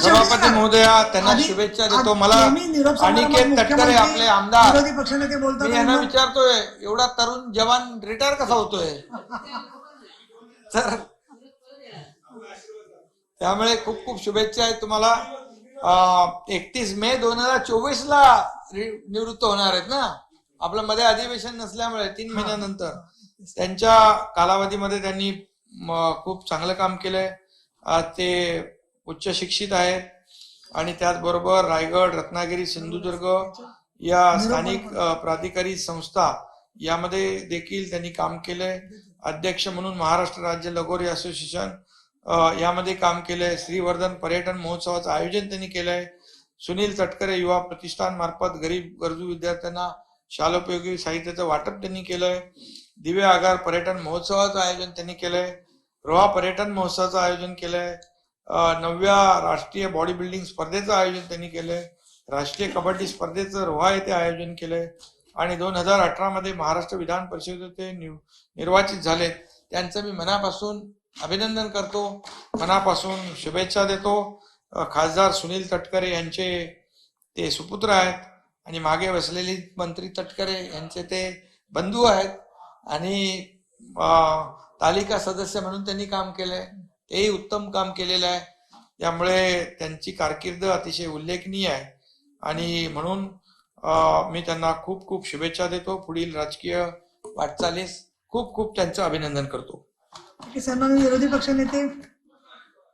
सभापती महोदया त्यांना शुभेच्छा देतो. मला अनिकेत तटकरे आपले आमदार. विरोधी पक्षनेते बोलतात मी यांना विचारतोय एवढा तरुण जवान रिटायर कसा होतोय? तर त्यामुळे खूप खूप शुभेच्छा आहेत तुम्हाला. एकतीस मे दोन हजार चोवीस ला रि- निवृत्त होणार आहेत ना? आपलं मध्ये अधिवेशन नसल्यामुळे तीन महिन्यानंतर. त्यांच्या कालावधीमध्ये त्यांनी म, खूप चांगलं काम केलंय. अं, ते उच्च शिक्षित आहेत. आणि त्याचबरोबर रायगड रत्नागिरी सिंधुदुर्ग या स्थानिक प्राधिकारी संस्था यामध्ये देखील त्यांनी काम केलंय. अध्यक्ष म्हणून महाराष्ट्र राज्य लगोरी असोसिएशन यामध्ये काम केलंय. श्रीवर्धन पर्यटन महोत्सवाचं आयोजन त्यांनी केलंय. सुनील तटकरे युवा प्रतिष्ठान मार्फत गरीब गरजू विद्यार्थ्यांना शालोपयोगी साहित्याचं वाटप त्यांनी केलंय. दिव्य आगार पर्यटन महोत्सवाचं आयोजन त्यांनी केलंय. रोहा पर्यटन महोत्सवाचं आयोजन केलंय. नवव्या राष्ट्रीय बॉडी बिल्डिंग स्पर्धेचं आयोजन त्यांनी केलंय. राष्ट्रीय कबड्डी स्पर्धेचं रोहा येथे आयोजन केलंय. आणि दोन हजार अठरा मध्ये महाराष्ट्र विधान परिषदेचे ते निर्वाचित झाले. त्यांचं मी मनापासून अभिनंदन करतो. मनापासून शुभेच्छा देतो. खासदार सुनील तटकरे यांचे ते सुपुत्र आहेत. आणि मागे बसलेले मंत्री तटकरे यांचे ते बंधू आहेत. आणि तालिका सदस्य म्हणून त्यांनी काम केलंय. तेही उत्तम काम केलेलं आहे. त्यामुळे त्यांची कारकीर्द अतिशय उल्लेखनीय आहे. आणि म्हणून मी त्यांना खूप खूप शुभेच्छा देतो. पुढील राजकीय वाटचालीस खूप खूप त्यांचं अभिनंदन करतो. की विरोधी पक्षनेते